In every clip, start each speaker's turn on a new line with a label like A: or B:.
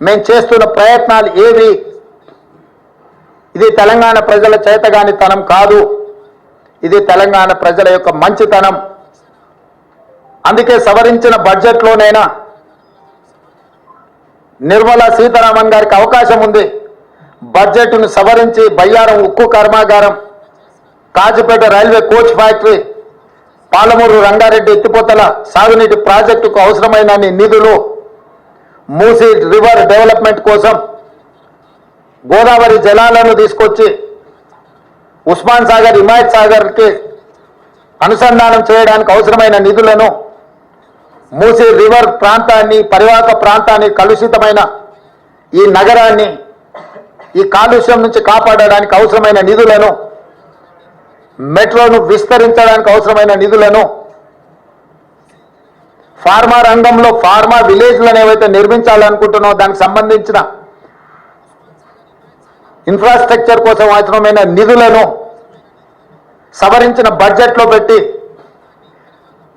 A: మేము చేస్తున్న ప్రయత్నాలు ఏవి? ఇది తెలంగాణ ప్రజల చేతగానితనం కాదు. ఇది తెలంగాణ ప్రజల యొక్క మంచితనం. అందుకే సవరించిన బడ్జెట్లోనైనా నిర్మలా సీతారామన్ గారికి అవకాశం ఉంది. బడ్జెట్ను సవరించి బయ్యారం ఉక్కు కర్మాగారం Kazipet railway coach factory Palamuru Rangareddy ఎత్తిపోతల సాగునీటి ప్రాజెక్టుకు అవసరమైన నిధులు మూసీ రివర్ డెవలప్మెంట్ కోసం గోదావరి జలాలను తీసుకొచ్చి ఉస్మాన్ సాగర్ హిమాయత్ సాగర్కి అనుసంధానం చేయడానికి అవసరమైన నిధులను మూసీ రివర్ ప్రాంతాన్ని పరివాహక ప్రాంతాన్ని కలుషితమైన ఈ నగరాన్ని ఈ కాలుష్యం నుంచి కాపాడడానికి అవసరమైన నిధులను మెట్రోను విస్తరించడానికి అవసరమైన నిధులను ఫార్మా రంగంలో ఫార్మా విలేజ్లను ఏవైతే నిర్మించాలనుకుంటున్నామో దానికి సంబంధించిన ఇన్ఫ్రాస్ట్రక్చర్ కోసం అవసరమైన నిధులను సవరించిన బడ్జెట్లో పెట్టి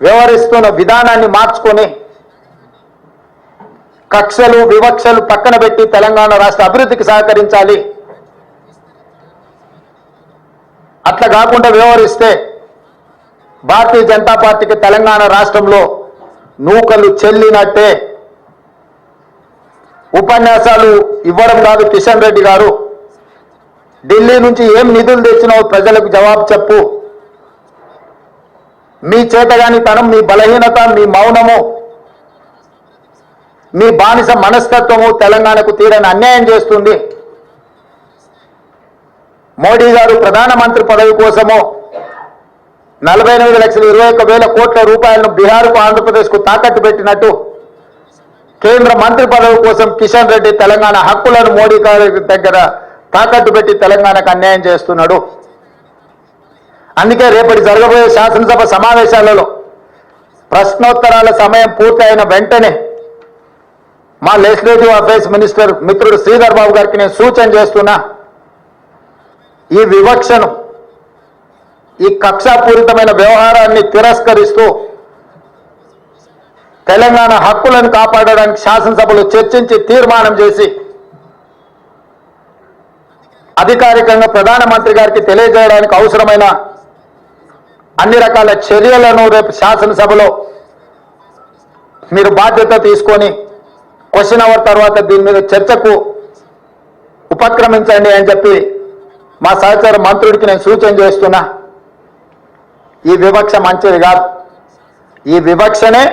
A: వ్యవహరిస్తున్న విధానాన్ని మార్చుకొని కక్షలు వివక్షలు పక్కన పెట్టి తెలంగాణ రాష్ట్ర అభివృద్ధికి సహకరించాలి. అట్లా కాకుండా వ్యవహరిస్తే భారతీయ జనతా పార్టీకి తెలంగాణ రాష్ట్రంలో నూకలు చెల్లినట్టే. ఉపన్యాసాలు ఇవ్వడం కాదు కిషన్ రెడ్డి గారు. ఢిల్లీ నుంచి ఏం నిధులు తెచ్చినావు ప్రజలకు జవాబు చెప్పు. మీ చేతగాని తనం మీ బలహీనత మీ మౌనము మీ బానిస మనస్తత్వము తెలంగాణకు తీరని అన్యాయం చేస్తుంది. మోడీ గారు ప్రధానమంత్రి పదవి కోసము నలభై ఎనిమిది లక్షల ఇరవై ఒక్క వేల కోట్ల రూపాయలను బీహార్కు ఆంధ్రప్రదేశ్కు తాకట్టు పెట్టినట్టు కేంద్ర మంత్రి పదవి కోసం కిషన్ రెడ్డి తెలంగాణ హక్కులను మోడీ గారి దగ్గర తాకట్టు పెట్టి తెలంగాణకు అన్యాయం చేస్తున్నాడు. అందుకే రేపటి జరగబోయే శాసనసభ సమావేశాలలో ప్రశ్నోత్తరాల సమయం పూర్తయిన వెంటనే మా లెజిస్లేటివ్ అఫైర్స్ మినిస్టర్ మిత్రుడు శ్రీధర్ బాబు గారికి నేను సూచన చేస్తున్నా ఈ వివక్షను ఈ కక్షాపూరితమైన వ్యవహారాన్ని తిరస్కరిస్తూ తెలంగాణ హక్కులను కాపాడడానికి శాసనసభలో చర్చించి తీర్మానం చేసి అధికారికంగా ప్రధానమంత్రి గారికి తెలియజేయడానికి అవసరమైన అన్ని రకాల చర్యలను రేపు శాసనసభలో మీరు బాధ్యత తీసుకొని క్వశ్చన్ అవర్ తర్వాత దీని మీద చర్చకు ఉపక్రమించండి అని చెప్పి మా సహచార మంత్రుడికి నేను సూచన చేస్తున్నా. ఈ వివక్ష మంచిది కాదు. ఈ వివక్షనే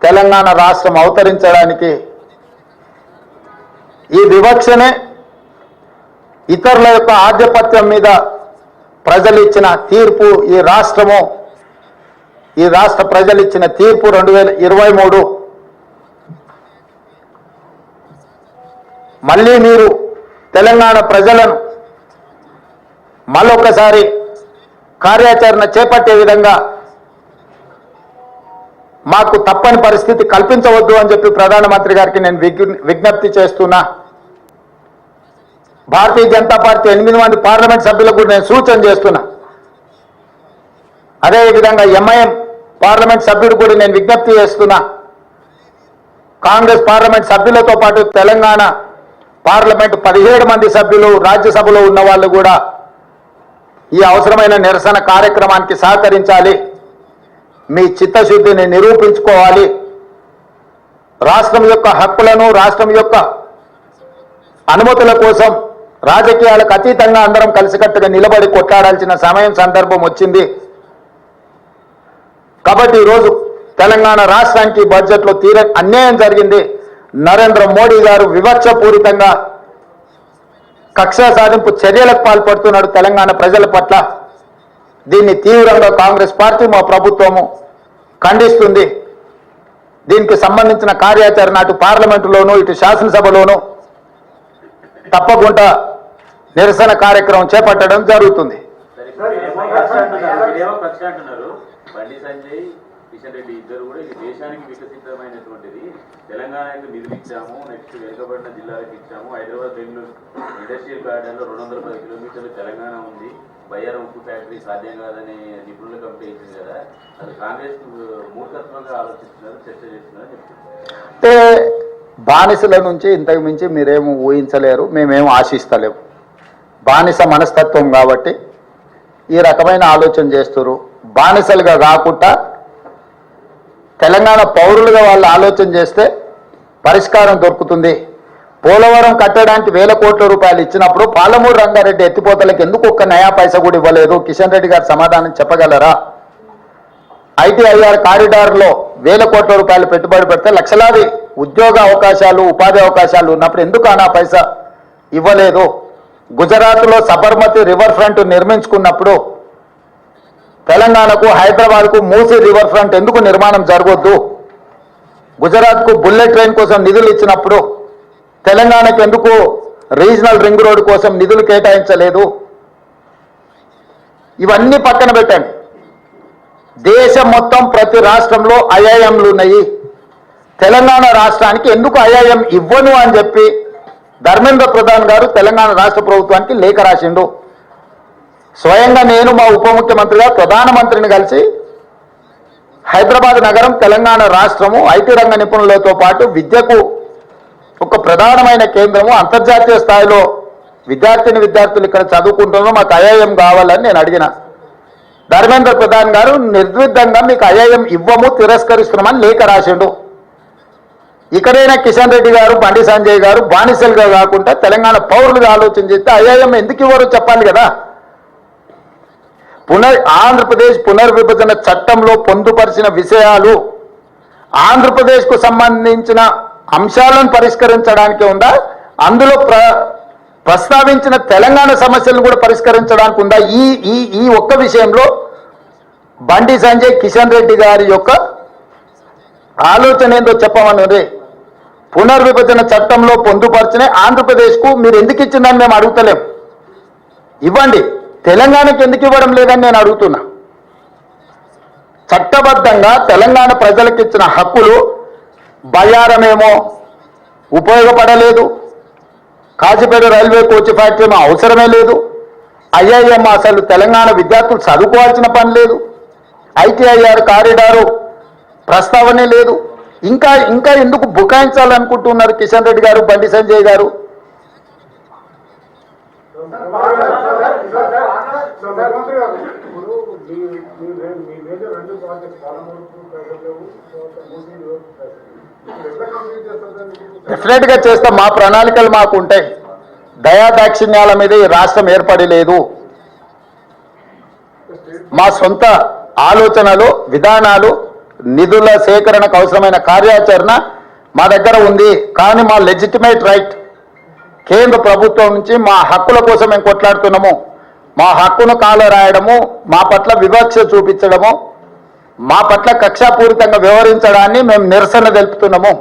A: తెలంగాణ రాష్ట్రం అవతరించడానికి ఈ వివక్షనే ఇతరుల యొక్క ఆధిపత్యం మీద ప్రజలు ఇచ్చిన తీర్పు ఈ రాష్ట్రము ఈ రాష్ట్ర ప్రజలు ఇచ్చిన తీర్పు రెండు వేల ఇరవై మూడు. మళ్ళీ మీరు తెలంగాణ ప్రజలను మళ్ళొకసారి కార్యాచరణ చేపట్టే విధంగా మాకు తప్పని పరిస్థితి కల్పించవద్దు అని చెప్పి ప్రధానమంత్రి గారికి నేను విజ్ఞ- విజ్ఞప్తి చేస్తున్నా. భారతీయ జనతా పార్టీ ఎనిమిది మంది పార్లమెంట్ సభ్యులకు కూడా నేను సూచన చేస్తున్నా. అదేవిధంగా ఎంఐఎం పార్లమెంట్ సభ్యుడు కూడా నేను విజ్ఞప్తి చేస్తున్నా. కాంగ్రెస్ పార్లమెంట్ సభ్యులతో పాటు తెలంగాణ పార్లమెంట్ పదిహేడు మంది సభ్యులు రాజ్యసభలో ఉన్న వాళ్ళు కూడా ఈ అవసరమైన నిరసన కార్యక్రమానికి సహకరించాలి. మీ చిత్తశుద్ధిని నిరూపించుకోవాలి. రాష్ట్రం యొక్క హక్కులను రాష్ట్రం యొక్క అనుమతుల కోసం రాజకీయాలకు అతీతంగా అందరం కలిసికట్టుగా నిలబడి కొట్లాడాల్సిన సమయం సందర్భం వచ్చింది. కాబట్టి ఈరోజు తెలంగాణ రాష్ట్రానికి బడ్జెట్లో తీర అన్యాయం జరిగింది. నరేంద్ర మోడీ గారు వివక్షపూరితంగా కక్ష సాధింపు చర్యలకు పాల్పడుతున్నాడు తెలంగాణ ప్రజల పట్ల. దీన్ని తీవ్రంగా కాంగ్రెస్ పార్టీ మా ప్రభుత్వము ఖండిస్తుంది. దీనికి సంబంధించిన కార్యాచరణ అటు పార్లమెంటులోను ఇటు శాసనసభలోనూ తప్పకుండా నిరసన కార్యక్రమం చేపట్టడం జరుగుతుంది.
B: కిషన్ రెడ్డి ఇద్దరు కూడా ఇది దేశానికి వికసితమైనటువంటిది తెలంగాణకు నిర్మించాము నెక్స్ట్ వెనుకబడిన జిల్లాలకు ఇచ్చాము. హైదరాబాద్ బెంగళూరు ఇండస్ట్రియల్ గార్డెన్లో రెండు వందల పది కిలోమీటర్లు తెలంగాణ ఉంది. బయ్యారం ఉక్కు ఫ్యాక్టరీ సాధ్యం కాదని నిపుణుల కమిటీ ఇచ్చింది కదా. అది కాంగ్రెస్ మూర్ఖత్వంగా ఆలోచిస్తున్నారు చర్చ చేస్తున్నారు చెప్తున్నారు.
A: అంటే బానిసల నుంచి ఇంతకు మించి మీరేమి ఊహించలేరు మేమేం ఆశిస్తలేము. బానిస మనస్తత్వం కాబట్టి ఈ రకమైన ఆలోచన చేస్తున్నారు బానిసలుగా కాకుండా తెలంగాణ పౌరులుగా వాళ్ళు ఆలోచన చేస్తే పరిష్కారం దొరుకుతుంది. పోలవరం కట్టడానికి వేల కోట్ల రూపాయలు ఇచ్చినప్పుడు పాలమూరు రంగారెడ్డి ఎత్తిపోతలకు ఎందుకు ఒక్క నయా పైసా కూడా ఇవ్వలేదు? కిషన్ రెడ్డి గారు సమాధానం చెప్పగలరా? ఐటీఐఆర్ కారిడార్లో వేల కోట్ల రూపాయలు పెట్టుబడి పెడితే లక్షలాది ఉద్యోగ అవకాశాలు ఉపాధి అవకాశాలు ఉన్నప్పుడు ఎందుకు అనా పైసా ఇవ్వలేదు? గుజరాత్లో సబర్మతి రివర్ ఫ్రంట్ నిర్మించుకున్నప్పుడు తెలంగాణకు హైదరాబాద్కు మూసీ రివర్ ఫ్రంట్ ఎందుకు నిర్మాణం జరగొద్దు? గుజరాత్కు బుల్లెట్ ట్రైన్ కోసం నిధులు ఇచ్చినప్పుడు తెలంగాణకు ఎందుకు రీజనల్ రింగ్ రోడ్ కోసం నిధులు కేటాయించలేదు? ఇవన్నీ పక్కన పెట్టండి. దేశం మొత్తం ప్రతి రాష్ట్రంలో ఐఐఎంలు ఉన్నాయి. తెలంగాణ రాష్ట్రానికి ఎందుకు ఐఐఎం ఇవ్వను అని చెప్పి ధర్మేంద్ర ప్రధాన్ గారు తెలంగాణ రాష్ట్ర ప్రభుత్వానికి లేఖ రాసిండు. స్వయంగా నేను మా ఉప ముఖ్యమంత్రిగా ప్రధానమంత్రిని కలిసి హైదరాబాద్ నగరం తెలంగాణ రాష్ట్రము ఐటీ రంగ నిపుణులతో పాటు విద్యకు ఒక ప్రధానమైన కేంద్రము అంతర్జాతీయ స్థాయిలో విద్యార్థిని విద్యార్థులు ఇక్కడ చదువుకుంటున్నారో మాకు ఐఐఎం కావాలని నేను అడిగిన. ధర్మేంద్ర ప్రధాన్ గారు నిర్విద్ధంగా మీకు ఐఐఎం ఇవ్వము తిరస్కరిస్తున్నామని లేఖ రాసిండు. ఇక్కడైనా కిషన్ రెడ్డి గారు బండి సంజయ్ గారు బానిసలుగా కాకుండా తెలంగాణ పౌరులుగా ఆలోచన చేస్తే ఐఐఎం ఎందుకు ఇవ్వరో చెప్పాలి కదా? పునర్ ఆంధ్రప్రదేశ్ పునర్విభజన చట్టంలో పొందుపరిచిన విషయాలు ఆంధ్రప్రదేశ్కు సంబంధించిన అంశాలను పరిష్కరించడానికి ఉందా? అందులో ప్ర ప్రస్తావించిన తెలంగాణ సమస్యలను కూడా పరిష్కరించడానికి ఉందా? ఈ ఈ ఈ ఒక్క విషయంలో బండి సంజయ్ కిషన్ రెడ్డి గారి యొక్క ఆలోచన ఏందో చెప్పమన్నది పునర్విభజన చట్టంలో పొందుపరిచిన ఆంధ్రప్రదేశ్కు మీరు ఎందుకు ఇచ్చిందని మేము అడుగుతలేం. ఇవ్వండి. తెలంగాణకి ఎందుకు ఇవ్వడం లేదని నేను అడుగుతున్నా. చట్టబద్ధంగా తెలంగాణ ప్రజలకు ఇచ్చిన హక్కులు బయారమేమో ఉపయోగపడలేదు. కాజీపేట రైల్వే కోచ్ ఫ్యాక్టరీ ఏమో అవసరమే లేదు. ఐఐఎం అసలు తెలంగాణ విద్యార్థులు చదువుకోవాల్సిన పని లేదు. ఐటీఐఆర్ కారిడారు ప్రస్తావనే లేదు. ఇంకా ఇంకా ఎందుకు బుకాయించాలనుకుంటున్నారు కిషన్ రెడ్డి గారు బండి సంజయ్ గారు?
C: ముఖ్యమంత్రి గారు ఇప్పుడు మీ రెండు ప్రాజెక్ట్ ప్రజలు
A: డెఫినెట్గా చేస్తాం మా ప్రణాళికలు మాకు ఉంటాయి దయాదాక్షిణ్యాల మీద ఈ రాష్ట్రం ఏర్పడి లేదు. మా సొంత ఆలోచనలు విధానాలు నిధుల సేకరణకు అవసరమైన కార్యాచరణ మా దగ్గర ఉంది. కానీ మా లెజిటిమేట్ రైట్ కేంద్ర ప్రభుత్వం నుంచి మా హక్కుల కోసం మేము కొట్లాడుతున్నాము. మా హక్కును కాలు రాయడము మా పట్ల వివక్ష చూపించడము మా పట్ల కక్షాపూరితంగా వ్యవహరించడాన్ని మేము నిరసన తెలుపుతున్నాము.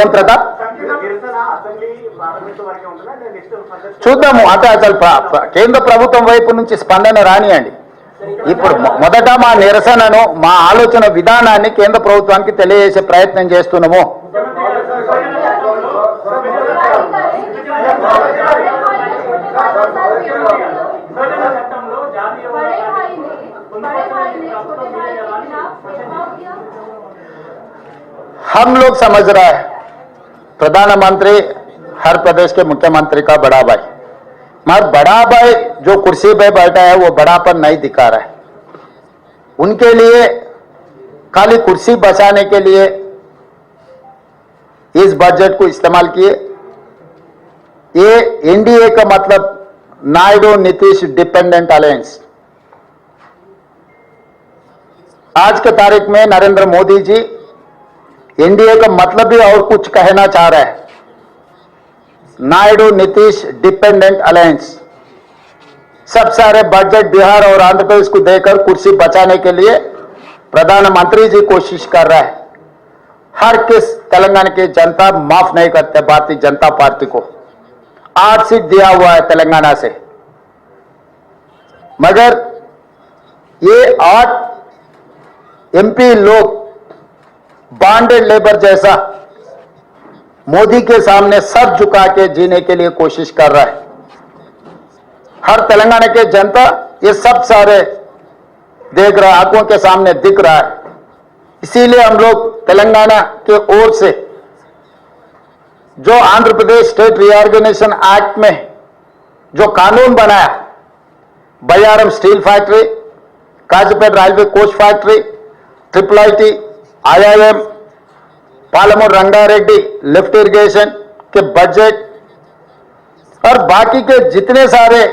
A: ఏం ప్రతాప్? చూద్దాము అంటే అసలు కేంద్ర ప్రభుత్వం వైపు నుంచి స్పందన రానియండి. ఇప్పుడు మొ- మొదట మా నిరసనను మా ఆలోచన విధానాన్ని కేంద్ర ప్రభుత్వానికి తెలియజేసే ప్రయత్నం చేస్తున్నాము
D: बड़े भाई ने बड़े भाई ने छोटे भाई के खिलाफ भेदभाव किया
A: हम लोग समझ रहा है प्रधानमंत्री हर प्रदेश के मुख्यमंत्री का बड़ा भाई मगर बड़ा भाई जो कुर्सी पे बैठा है, वो बड़ापन नहीं दिखा रहा है। उनके लिए, खाली कुर्सी बचाने के लिए, इस बजट को इस्तेमाल किए। ये एनडीए का मतलब नायडू नीतीश डिपेंडेंट अलायंस। आज के तारीख में नरेंद्र मोदी जी एनडीए का मतलब भी और कुछ कहना चाह रहा है। Naidu Nitish dependent alliance. सब सारे बजट बिहार और आंध्र प्रदेश को देकर कुर्सी बचाने के लिए प्रधानमंत्री जी कोशिश कर रहा है। हर किस तेलंगाना की जनता माफ़ नहीं करते भारतीय जनता पार्टी को। आठ सीट दिया हुआ है तेलंगाना से। मगर ये आठ एमपी लोग बॉन्डेड लेबर जैसा मोदी के सामने सर झुका के जीने के लिए कोशिश कर रहा है। हर तेलंगाना के जनता ये सब सारे देख रहा, आँखों के सामने दिख रहा है। इसीलिए हम लोग तेलंगाना के ओर से, जो Andhra Pradesh state reorganisation act में जो कानून बनाया, Bayyaram steel factory, Kazipet railway coach factory, triple I T, I I IIM Palamuru Rangareddy lift irrigation के बजट और बाकी के जितने सारे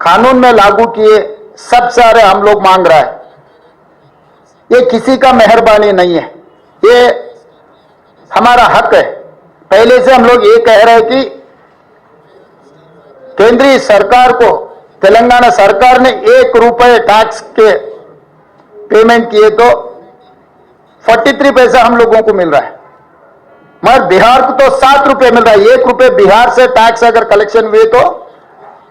A: कानून में लागू किए, सब सारे हम लोग मांग रहा है। ये किसी का मेहरबानी नहीं है। ये हमारा हक है। पहले से हम लोग ये कह रहे हैं कि केंद्रीय सरकार को, तेलंगाना सरकार ने एक रुपए टैक्स के पेमेंट किए तो 43 पैसा हम लोगों को मिल रहा है। मगर बिहार को तो सात रुपए मिल रहा है। एक रुपए बिहार से टैक्स अगर कलेक्शन हुए तो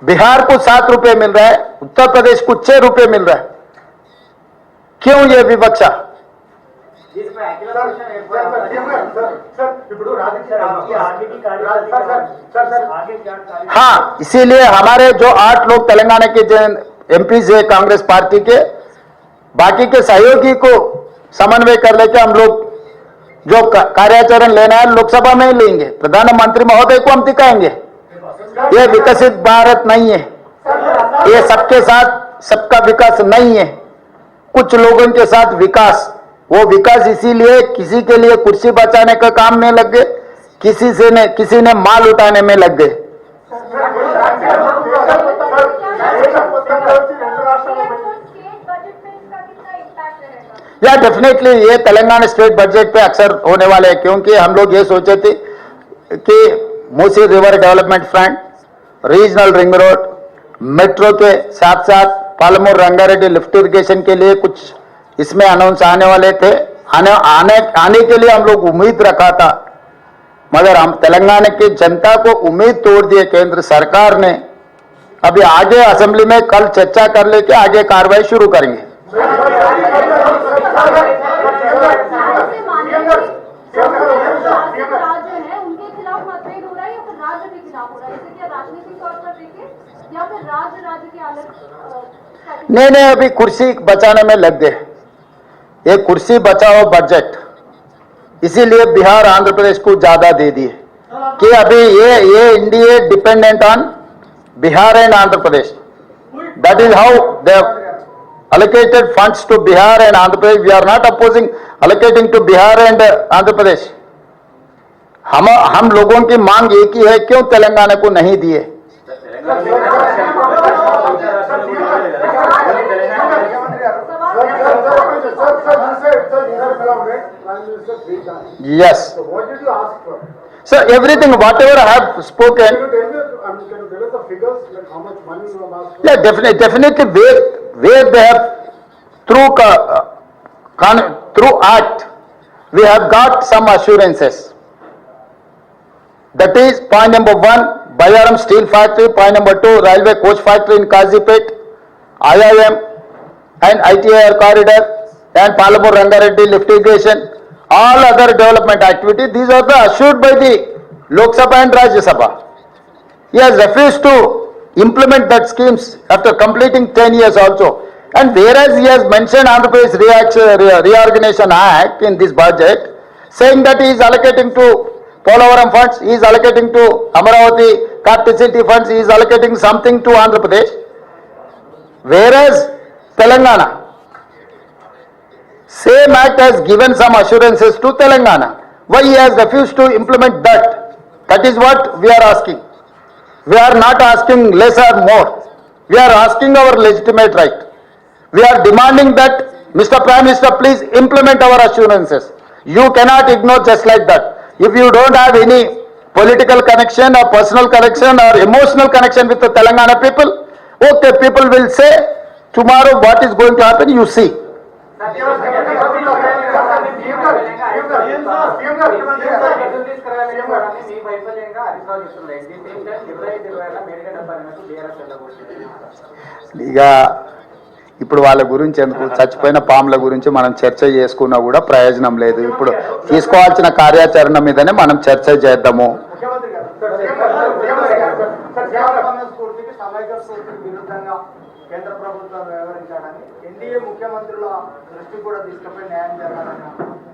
A: बिहार को सात रुपए मिल रहा है, उत्तर प्रदेश को छह रुपए मिल रहा है। क्यों ये विवक्षा? हाँ इसीलिए हमारे जो आठ लोग तेलंगाना के एमपी है, कांग्रेस पार्टी के, बाकी के सहयोगी को समन्वय कर लेके हम लोग जो कार्याचरण लेना है, लोकसभा में ही लेंगे। प्रधानमंत्री महोदय को हम दिखाएँगे। ये विकसित भारत नहीं है। ये सबके साथ, सबका विकास नहीं है। कुछ लोगों के साथ विकास। वो विकास इसीलिए किसी के लिए कुर्सी बचाने का काम में लग गए, किसी से ने, किसी ने माल उठाने में लग गए
D: स्टेट बजट में इसका कितना इम्पैक्ट रहेगा
A: या डेफिनेटली ये तेलंगाना स्टेट बजट पे अक्सर होने वाले हैं, क्योंकि हम लोग ये सोचे थे कि Musi river development front regional ring road metro के साथ साथ पालमूर रंगारेड्डी लिफ्ट इरिगेशन के लिए कुछ इसमें अनाउंस आने वाले थे। आने आने आने के लिए हम लोग उम्मीद रखा था, मगर हम तेलंगाना की जनता को उम्मीद तोड़ दिए केंद्र सरकार ने। अभी आगे असेंबली में कल चर्चा कर लेके आगे कार्रवाई शुरू करेंगे। नहीं नहीं, अभी कुर्सी बचाने में लग गए। ये कुर्सी बचाओ बजट इसीलिए बिहार आंध्र प्रदेश को ज़्यादा दे दिए। कि अभी ये ये India dependent on Bihar and Andhra Pradesh. That is how they allocated funds to Bihar and Andhra Pradesh. We are not opposing allocating to Bihar and Andhra Pradesh. हम हम लोगों की मांग एक ही है क्यों तेलंगाना को नहीं दिए
C: yes sir everything what ever I have
A: spoken definitely wait where they have, through, through act, we have got some assurances. That is point number one, Bayaram Steel Factory, point number two, Railway Coach Factory in Kazipet, IIM and ITIR corridor and Palamur Rangareddy lift irrigation, all other development activity, these are the assured by the Lok Sabha and Rajya Sabha. He has refused to implement that schemes after completing 10 years also. And whereas he has mentioned Andhra Pradesh Reorganization Act in this budget, saying that he is allocating to Polavaram funds, he is allocating to Amaravati Capacity funds, he is allocating something to Andhra Pradesh. Whereas Telangana, same act has given some assurances to Telangana. Why he has refused to implement that? That is what we are asking. We are not asking less or more. We are asking our legitimate right. We are demanding that, Mr. Prime Minister, please implement our assurances. You cannot ignore just like that. If you don't have any political connection or personal connection or emotional connection with the Telangana people, okay, people will say, tomorrow what is going to happen, you see.
E: తీసుకురాలని మీ వైఫల్యంగా హరీశ్రావు చెప్తున్నాయి దీని same time ఇరవై ఐదు ఇరవై ఏళ్ళ మేడిగడ్డ పరిమితి బీఆర్ఎస్ వెళ్ళబోతుంది
A: ఇక ఇప్పుడు వాళ్ళ గురించి ఎందుకు చచ్చిపోయిన పాముల గురించి మనం చర్చ చేసుకున్నా కూడా ప్రయోజనం లేదు ఇప్పుడు తీసుకోవాల్సిన కార్యాచరణ మీదనే మనం చర్చ చేద్దాము
E: కేంద్ర ప్రభుత్వం వ్యవహరించాలని ఎన్డీఏ ముఖ్యమంత్రుల దృష్టి కూడా తీసుకుపోయి న్యాయం జరగాలని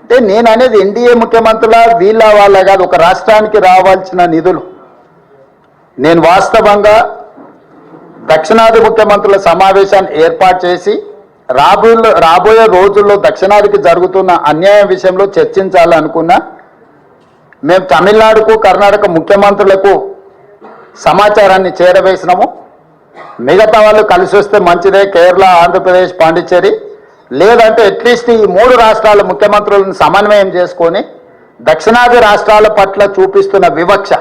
A: అంటే నేను అనేది ఎన్డీఏ ముఖ్యమంత్రుల వీళ్ళ వాళ్ళ కాదు ఒక రాష్ట్రానికి రావాల్సిన నిధులు. నేను వాస్తవంగా దక్షిణాది ముఖ్యమంత్రుల సమావేశాన్ని ఏర్పాటు చేసి రాబోయే రాబోయే రోజుల్లో దక్షిణాదికి జరుగుతున్న అన్యాయం విషయంలో చర్చించాలనుకున్నా మేము తమిళనాడుకు కర్ణాటక ముఖ్యమంత్రులకు సమాచారాన్ని చేరవేసినాము. మిగతా వాళ్ళు కలిసి వస్తే మంచిదే కేరళ ఆంధ్రప్రదేశ్ పాండిచ్చేరి. లేదంటే అట్లీస్ట్ ఈ మూడు రాష్ట్రాల ముఖ్యమంత్రులను సమన్వయం చేసుకొని దక్షిణాది రాష్ట్రాల పట్ల చూపిస్తున్న వివక్ష